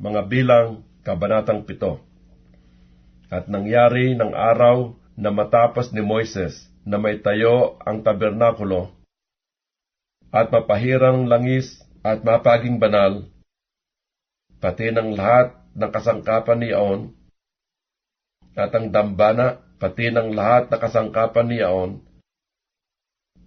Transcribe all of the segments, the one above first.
mga bilang, kabanatang pito. At nangyari ng araw na matapos ni Moises na may tayo ang tabernakulo, at mapahirang langis at mapaging banal, pati ng lahat ng kasangkapan ni Aon, at ang dambana, pati ng lahat ng kasangkapan ni Aon,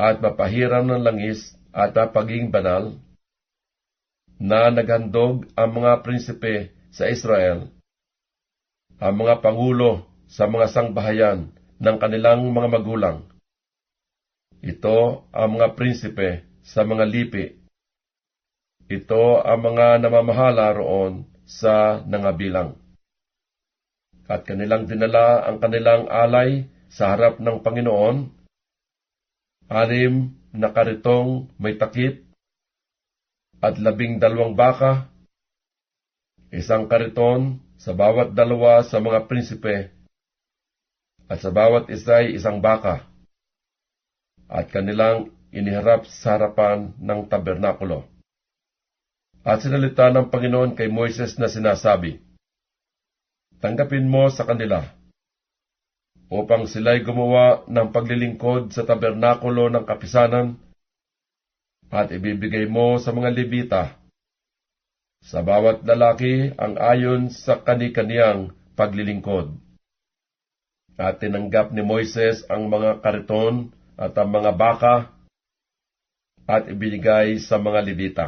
at mapahirang ng langis at mapaging banal, na naghandog ang mga prinsipe sa Israel, ang mga pangulo sa mga sangbahayan ng kanilang mga magulang. Ito ang mga prinsipe sa mga lipi. Ito ang mga namamahala roon sa nangabilang. At kanilang dinala ang kanilang alay sa harap ng Panginoon, anim na karitong may takip, at labing dalawang baka, isang kariton sa bawat dalawa sa mga prinsipe, at sa bawat isa ay isang baka, at kanilang iniharap sa harapan ng tabernakulo. At sinalita ng Panginoon kay Moises na sinasabi, Tanggapin mo sa kanila, upang sila'y gumawa ng paglilingkod sa tabernakulo ng kapisanan, at ibibigay mo sa mga Levita. Sa bawat lalaki ang ayon sa kani-kaniyang paglilingkod. At tinanggap ni Moises ang mga kariton at ang mga baka at ibinigay sa mga Levita.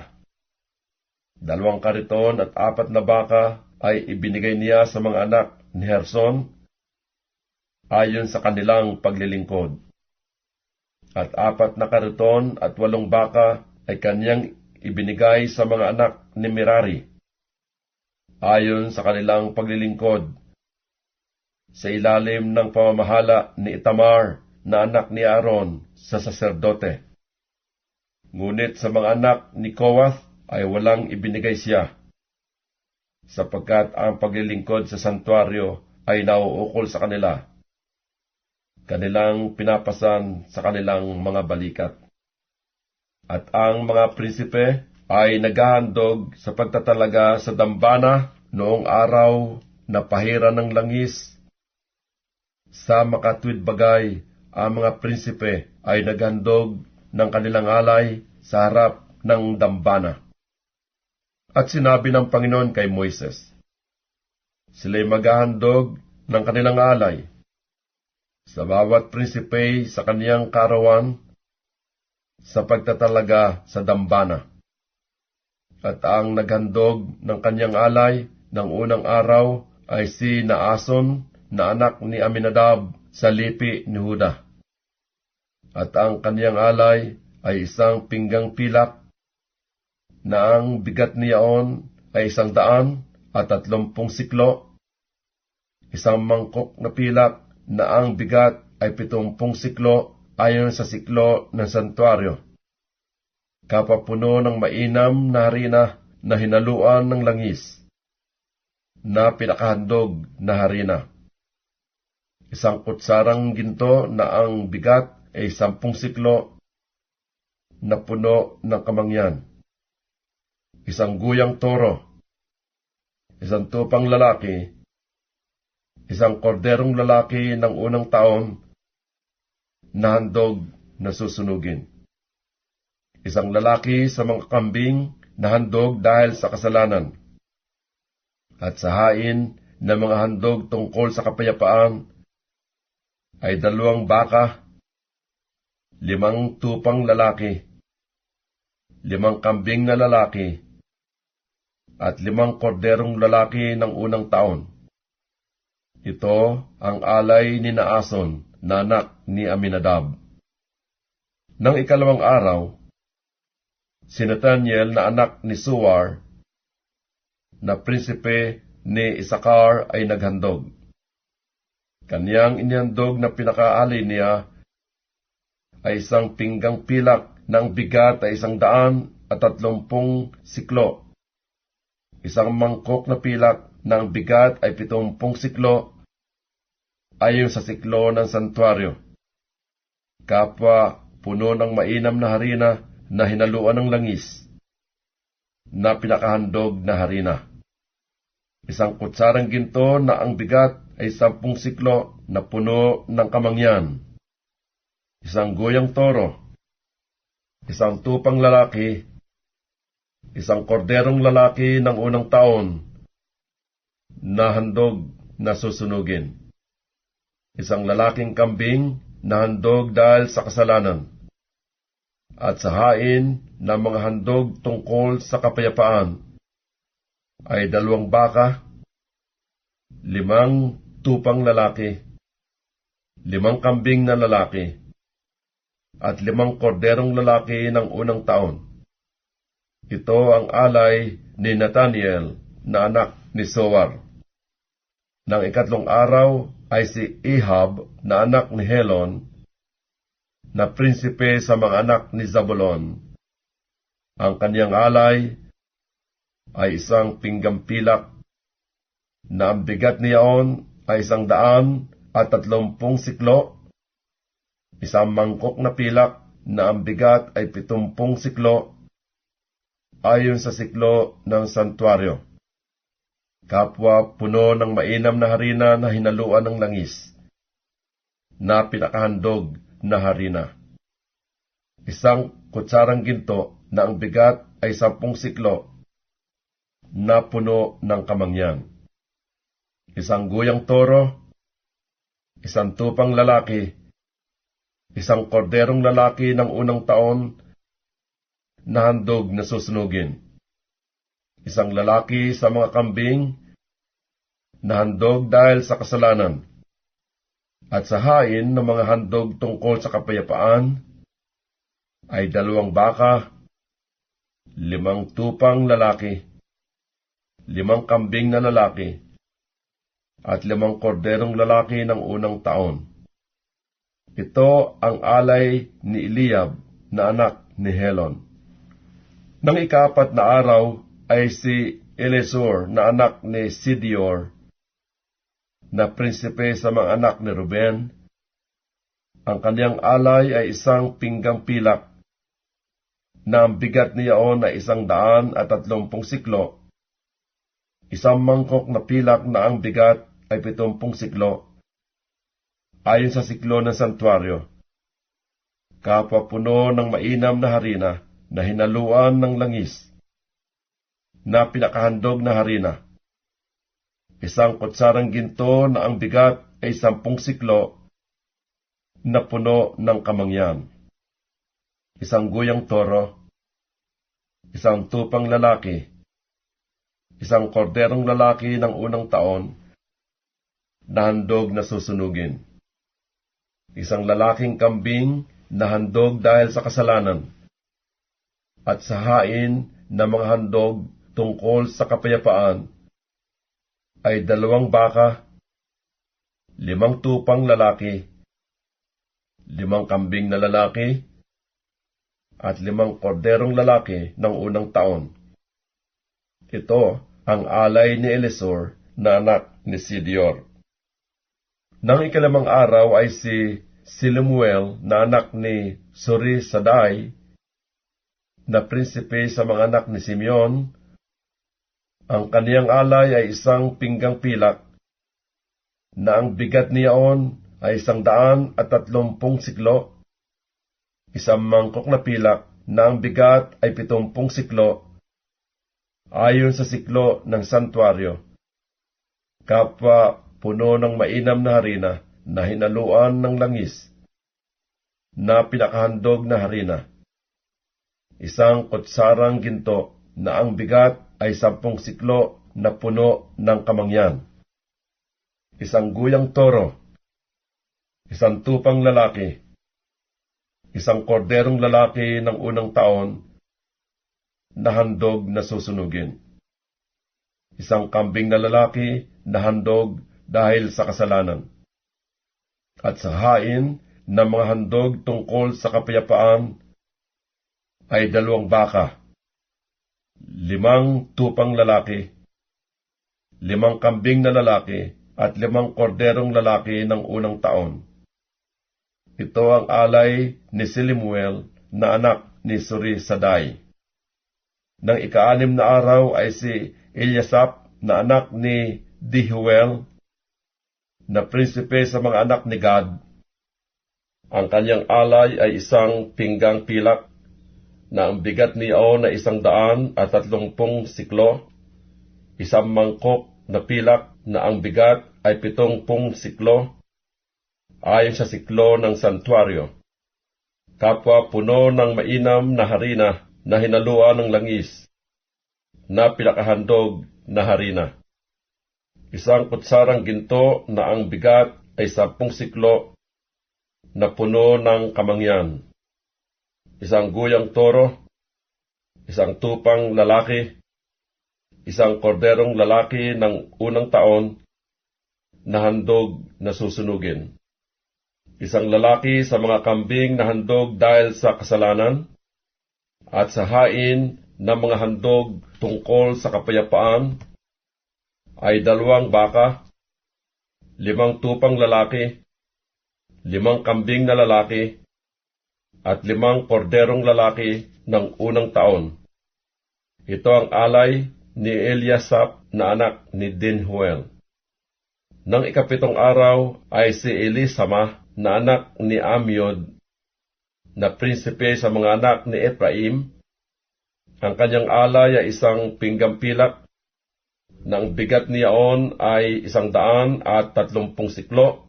Dalawang kariton at apat na baka ay ibinigay niya sa mga anak ni Herson ayon sa kanilang paglilingkod at apat na kariton at walong baka ay kanyang ibinigay sa mga anak ni Merari, ayon sa kanilang paglilingkod. Sa ilalim ng pamamahala ni Itamar na anak ni Aaron sa saserdote. Ngunit sa mga anak ni Kowath ay walang ibinigay siya, sapagkat ang paglilingkod sa santuario ay nauukol sa kanila kanilang pinapasan sa kanilang mga balikat. At ang mga prinsipe ay naghahandog sa pagtatalaga sa dambana noong araw na pahira ng langis. Sa makatwid bagay, ang mga prinsipe ay naghandog ng kanilang alay sa harap ng dambana. At sinabi ng Panginoon kay Moises, Sila'y maghahandog ng kanilang alay sa bawat prinsipe sa kaniyang karawan sa pagtatalaga sa dambana. At ang naghandog ng kanyang alay ng unang araw ay si Naason na anak ni Aminadab sa lipi ni Huda. At ang kaniyang alay ay isang pinggang pilak na ang bigat niyaon ay isang daan at tatlumpung siklo, isang mangkok na pilak na ang bigat ay pitumpung siklo ayon sa siklo ng santuario. Kapapuno ng mainam na harina na hinaluan ng langis, na pinakahandog na harina. Isang kutsarang ginto na ang bigat ay sampung siklo na puno ng kamangyan. Isang guyang toro, isang tupang lalaki isang korderong lalaki ng unang taon na handog na susunugin. Isang lalaki sa mga kambing na handog dahil sa kasalanan. At sa hain na mga handog tungkol sa kapayapaan ay dalawang baka, limang tupang lalaki, limang kambing na lalaki, at limang korderong lalaki ng unang taon ito ang alay ni Naason, nanak ni Aminadab. Nang ikalawang araw, si Nathaniel na anak ni Suar, na prinsipe ni Isakar ay naghandog. Kanyang inihandog na pinakaali niya ay isang pinggang pilak ng bigat ay isang daan at tatlumpung siklo. Isang mangkok na pilak ng bigat ay pitumpung siklo ayon sa siklo ng santuario. Kapwa puno ng mainam na harina na hinaluan ng langis, na pinakahandog na harina. isang kutsarang ginto na ang bigat ay sampung siklo na puno ng kamangyan, isang goyang toro, isang tupang lalaki, isang korderong lalaki ng unang taon na handog na susunugin, isang lalaking kambing na handog dahil sa kasalanan, at sa hain ng mga handog tungkol sa kapayapaan ay dalawang baka, limang tupang lalaki, limang kambing na lalaki, at limang korderong lalaki ng unang taon. Ito ang alay ni Nathaniel na anak ni Soar. Nang ikatlong araw ay si Ihab na anak ni Helon, na prinsipe sa mga anak ni Zabulon. Ang kaniyang alay ay isang pinggampilak na ang bigat niyaon ay isang daan at tatlumpung siklo, isang mangkok na pilak na ang bigat ay pitumpung siklo, ayon sa siklo ng santuaryo. Kapwa puno ng mainam na harina na hinaluan ng langis, na pinakahandog na harina. Isang kutsarang ginto na ang bigat ay sampung siklo, na puno ng kamangyan. Isang guyang toro, isang tupang lalaki, isang korderong lalaki ng unang taon na handog na susunugin, isang lalaki sa mga kambing na handog dahil sa kasalanan, at sa hain ng mga handog tungkol sa kapayapaan ay dalawang baka, limang tupang lalaki, limang kambing na lalaki, at limang korderong lalaki ng unang taon. Ito ang alay ni Eliab na anak ni Helon. Nang ikapat na araw ay si Elizur na anak ni Sidior, na prinsipe sa mga anak ni Ruben. Ang kaniyang alay ay isang pinggang pilak, na ang bigat niyaon ay isang daan at tatlumpong siklo, Isang mangkok na pilak na ang bigat ay pitumpung siklo, ayon sa siklo ng santuario. Kapwa puno ng mainam na harina na hinaluan ng langis, na pinakahandog na harina. Isang kutsarang ginto na ang bigat ay sampung siklo, na puno ng kamangyan. Isang guyang toro, isang tupang lalaki, isang korderong lalaki ng unang taon na handog na susunugin. Isang lalaking kambing na handog dahil sa kasalanan. At sa hain na mga handog tungkol sa kapayapaan ay dalawang baka, limang tupang lalaki, limang kambing na lalaki, at limang korderong lalaki ng unang taon. Ito ang alay ni Elisor na anak ni Sidior. Nang ikalamang araw ay si Silemuel na anak ni Suri Saday, na prinsipe sa mga anak ni Simeon, ang kaniyang alay ay isang pinggang pilak, na ang bigat niyaon ay isang daan at tatlumpung siklo, isang mangkok na pilak na ang bigat ay pitumpung siklo, ayon sa siklo ng santuario. Kapwa puno ng mainam na harina na hinaluan ng langis, na pinakahandog na harina. Isang kutsarang ginto na ang bigat ay sampung siklo na puno ng kamangyan. Isang guyang toro, isang tupang lalaki, isang korderong lalaki ng unang taon na handog na susunugin. Isang kambing na lalaki na handog dahil sa kasalanan. At sa hain ng mga handog tungkol sa kapayapaan ay dalawang baka, limang tupang lalaki, limang kambing na lalaki, at limang korderong lalaki ng unang taon. Ito ang alay ni Silimuel na anak ni Suri Saday. Nang ikaanim na araw ay si Eliasap na anak ni Dihuel, na prinsipe sa mga anak ni Gad. Ang kanyang alay ay isang pinggang pilak na ang bigat niyaon na isang daan at tatlongpong siklo, isang mangkok na pilak na ang bigat ay pitongpong siklo, ayon sa siklo ng santuario. Kapwa puno ng mainam na harina na hinaluan ng langis, na pinakahandog na harina. Isang kutsarang ginto na ang bigat ay sampung siklo na puno ng kamangyan. Isang guyang toro, isang tupang lalaki, isang korderong lalaki ng unang taon na handog na susunugin. Isang lalaki sa mga kambing na handog dahil sa kasalanan, at sa hain ng mga handog tungkol sa kapayapaan ay dalawang baka, limang tupang lalaki, limang kambing na lalaki, at limang korderong lalaki ng unang taon. Ito ang alay ni Eliasap na anak ni Dinhuel. Nang ikapitong araw ay si Elisama na anak ni Amiod na prinsipe sa mga anak ni Ephraim. Ang kanyang alay ay isang pinggampilak nang bigat niyaon ay isang daan at tatlumpong siklo,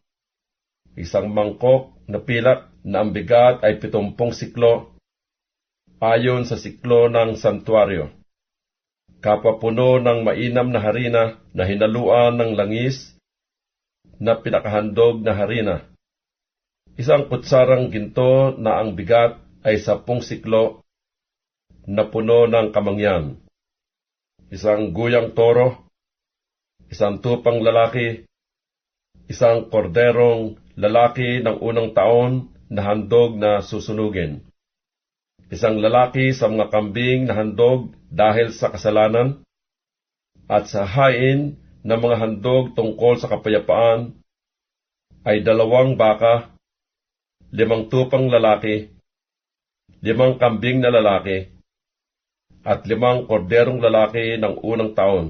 isang mangkok na pilak na ang bigat ay pitumpong siklo, ayon sa siklo ng santuario. Kapapuno ng mainam na harina na hinaluan ng langis na pinakahandog na harina. Isang kutsarang ginto na ang bigat ay sapong siklo na puno ng kamangyan isang guyang toro, isang tupang lalaki, isang korderong lalaki ng unang taon na handog na susunugin, isang lalaki sa mga kambing na handog dahil sa kasalanan, at sa hain ng mga handog tungkol sa kapayapaan ay dalawang baka, limang tupang lalaki, limang kambing na lalaki, at limang korderong lalaki ng unang taon.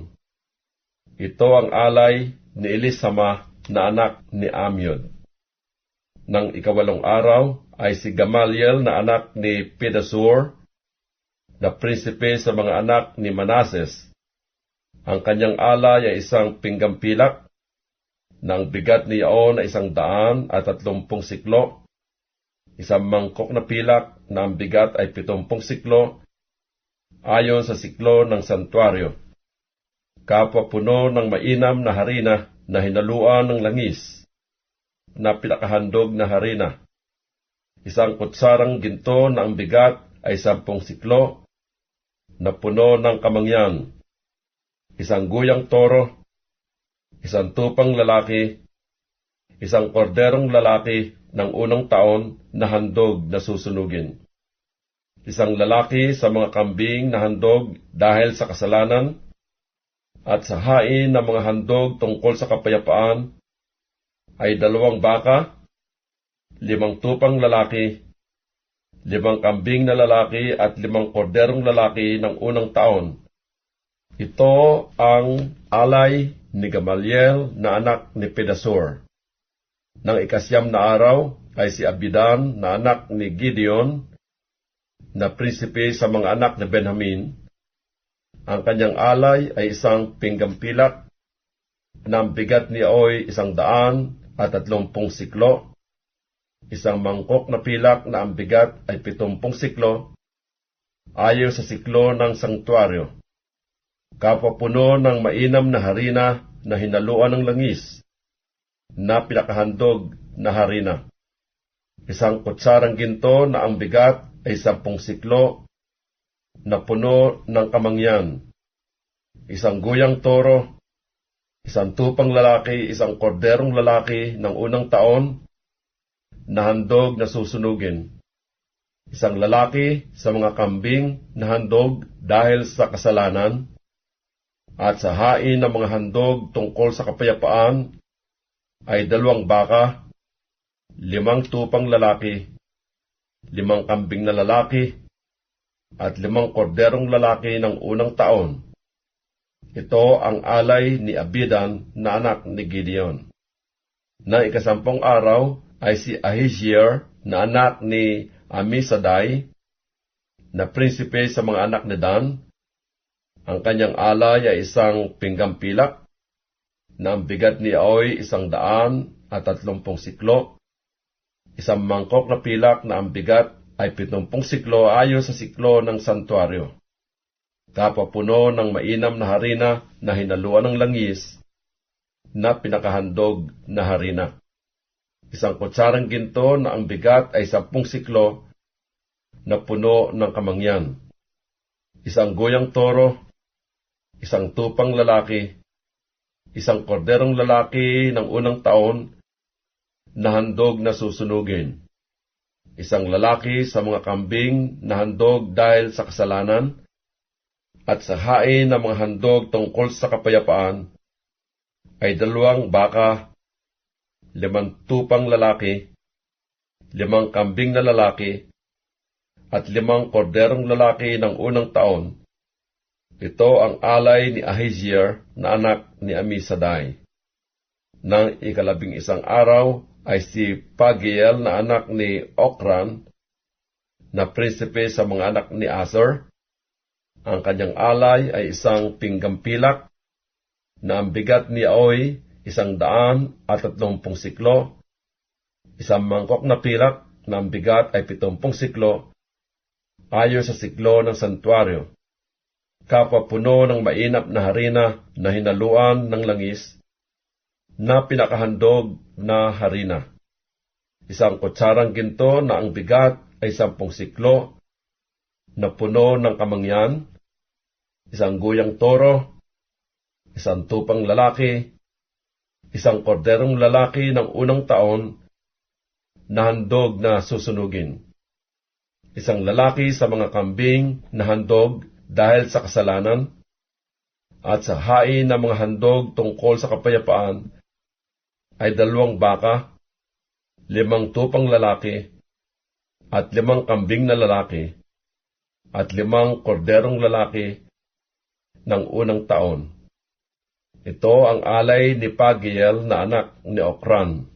Ito ang alay ni Elisama na anak ni Amiod. Nang ikawalong araw ay si Gamaliel na anak ni Pedasur, na prinsipe sa mga anak ni Manases. Ang kanyang alay ay isang pinggampilak, nang bigat niyaon ay isang daan at tatlumpong siklo, isang mangkok na pilak na ang bigat ay pitumpong siklo, ayon sa siklo ng santuario. Kapwa puno ng mainam na harina na hinaluan ng langis, na pinakahandog na harina. Isang kutsarang ginto na ang bigat ay sampung siklo, na puno ng kamangyan. Isang guyang toro, isang tupang lalaki, isang korderong lalaki ng unang taon na handog na susunugin isang lalaki sa mga kambing na handog dahil sa kasalanan, at sa hain ng mga handog tungkol sa kapayapaan, ay dalawang baka, limang tupang lalaki, limang kambing na lalaki at limang korderong lalaki ng unang taon. Ito ang alay ni Gamaliel na anak ni Pedasur. Nang ikasyam na araw ay si Abidan na anak ni Gideon na prinsipe sa mga anak ni Benjamin. Ang kanyang alay ay isang pinggampilak na ang bigat niya ay isang daan at tatlumpong siklo, isang mangkok na pilak na ang bigat ay pitumpong siklo, ayaw sa siklo ng sanktuaryo. Kapwa puno ng mainam na harina na hinaluan ng langis, na pinakahandog na harina. Isang kutsarang ginto na ang bigat ay sampung siklo na puno ng kamangyan, isang guyang toro, isang tupang lalaki, isang korderong lalaki ng unang taon na handog na susunugin, isang lalaki sa mga kambing na handog dahil sa kasalanan, at sa hain ng mga handog tungkol sa kapayapaan ay dalawang baka, limang tupang lalaki, limang kambing na lalaki, at limang korderong lalaki ng unang taon. Ito ang alay ni Abidan na anak ni Gideon. Na ikasampung araw ay si Ahizier na anak ni Amisadai, na prinsipe sa mga anak ni Dan. Ang kanyang alay ay isang pinggang pilak, na ang bigat ni Aoy isang daan at tatlumpong siklo, isang mangkok na pilak na ang bigat ay pitumpong siklo ayon sa siklo ng santuario. Kapapuno ng mainam na harina na hinaluan ng langis na pinakahandog na harina. Isang kutsarang ginto na ang bigat ay sampung siklo na puno ng kamangyan. Isang goyang toro, isang tupang lalaki, isang korderong lalaki ng unang taon na handog na susunugin. Isang lalaki sa mga kambing na handog dahil sa kasalanan, at sa hain ng mga handog tungkol sa kapayapaan, ay dalawang baka, limang tupang lalaki, limang kambing na lalaki, at limang korderong lalaki ng unang taon. Ito ang alay ni Ahizier na anak ni Amisadai. Nang ikalabing isang araw ay si Pagiel na anak ni Okran, na prinsipe sa mga anak ni Aser, ang kanyang alay ay isang pinggampilak na ang bigat ni Aoy isang daan at tatlumpong siklo, isang mangkok na pilak na ang bigat ay pitumpong siklo, ayon sa siklo ng santuario, kapwa puno ng mainap na harina na hinaluan ng langis, na pinakahandog na harina. Isang kutsarang ginto na ang bigat ay sampung siklo, na puno ng kamangyan, isang guyang toro, isang tupang lalaki, isang korderong lalaki ng unang taon na handog na susunugin. Isang lalaki sa mga kambing na handog dahil sa kasalanan, at sa hain ng mga handog tungkol sa kapayapaan ay dalawang baka, limang tupang lalaki, at limang kambing na lalaki, at limang korderong lalaki ng unang taon. Ito ang alay ni Pagiel na anak ni Okran.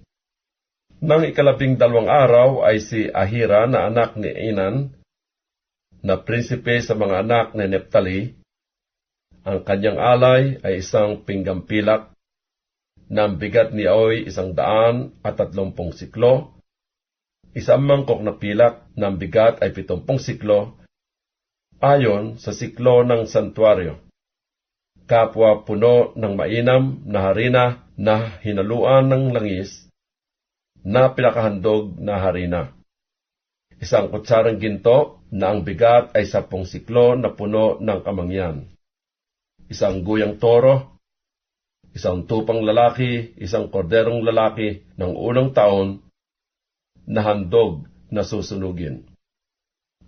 Nang ikalabing dalawang araw ay si Ahira na anak ni Inan, na prinsipe sa mga anak ni Neptali. Ang kanyang alay ay isang pinggampilak na ang bigat ni Oy isang daan at tatlumpong siklo, isang mangkok na pilak na ang bigat ay pitumpong siklo, ayon sa siklo ng santuario kapwa puno ng mainam na harina na hinaluan ng langis na pinakahandog na harina. Isang kutsarang ginto na ang bigat ay sapong siklo na puno ng kamangyan. Isang guyang toro, isang tupang lalaki, isang korderong lalaki ng unang taon na handog na susunugin.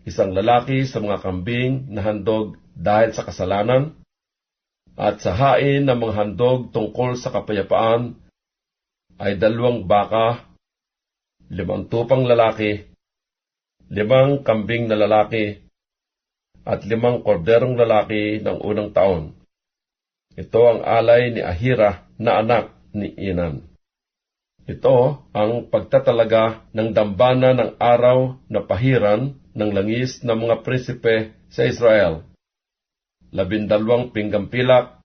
Isang lalaki sa mga kambing na handog dahil sa kasalanan, at sa hain ng mga handog tungkol sa kapayapaan ay dalawang baka, limang tupang lalaki, limang kambing na lalaki, at limang korderong lalaki ng unang taon. Ito ang alay ni Ahira na anak ni Inan. Ito ang pagtatalaga ng dambana ng araw na pahiran ng langis ng mga prinsipe sa Israel labindalwang pinggang pilak,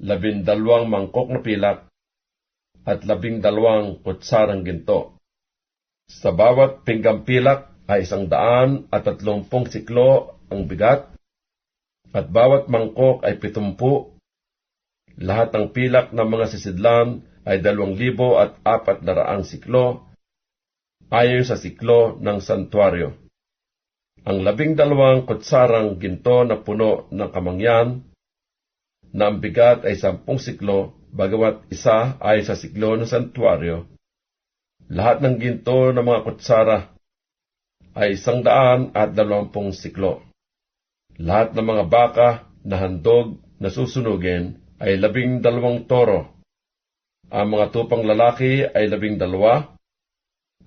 labindalwang mangkok na pilak, at labing dalawang kutsarang ginto. Sa bawat pinggang pilak ay isang daan at tatlumpong siklo ang bigat, at bawat mangkok ay pitumpu. Lahat ng pilak ng mga sisidlan ay dalawang libo at apat na raang siklo, ayon sa siklo ng santuario ang labing dalawang kutsarang ginto na puno ng kamangyan, na ang bigat ay sampung siklo, bagamat isa ay sa siklo ng santuario. Lahat ng ginto ng mga kutsara ay isang daan at dalawampung siklo. Lahat ng mga baka na handog na susunugin ay labing dalawang toro. Ang mga tupang lalaki ay labing dalawa,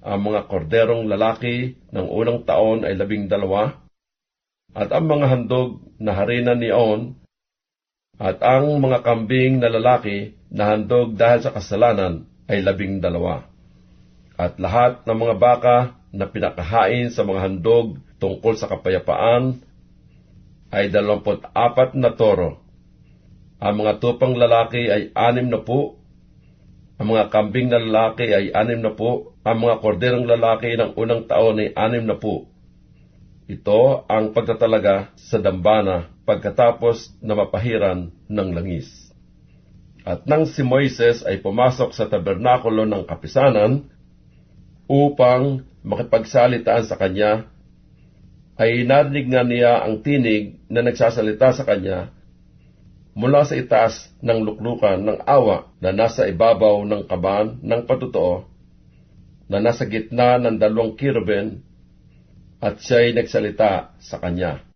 ang mga korderong lalaki ng unang taon ay labing dalawa, at ang mga handog na harina ni On At ang mga kambing na lalaki na handog dahil sa kasalanan ay labing dalawa. At lahat ng mga baka na pinakahain sa mga handog tungkol sa kapayapaan ay dalawamput apat na toro. Ang mga tupang lalaki ay anim na po, ang mga kambing na lalaki ay anim na po, ang mga korderong lalaki ng unang taon ay anim na po. Ito ang pagtatalaga sa dambana pagkatapos na mapahiran ng langis. At nang si Moises ay pumasok sa tabernakulo ng kapisanan upang makipagsalitaan sa kanya, ay narinig nga niya ang tinig na nagsasalita sa kanya mula sa itaas ng luklukan ng awa na nasa ibabaw ng kaban ng patutuo na nasa gitna ng dalawang kirubin at siya'y nagsalita sa kanya.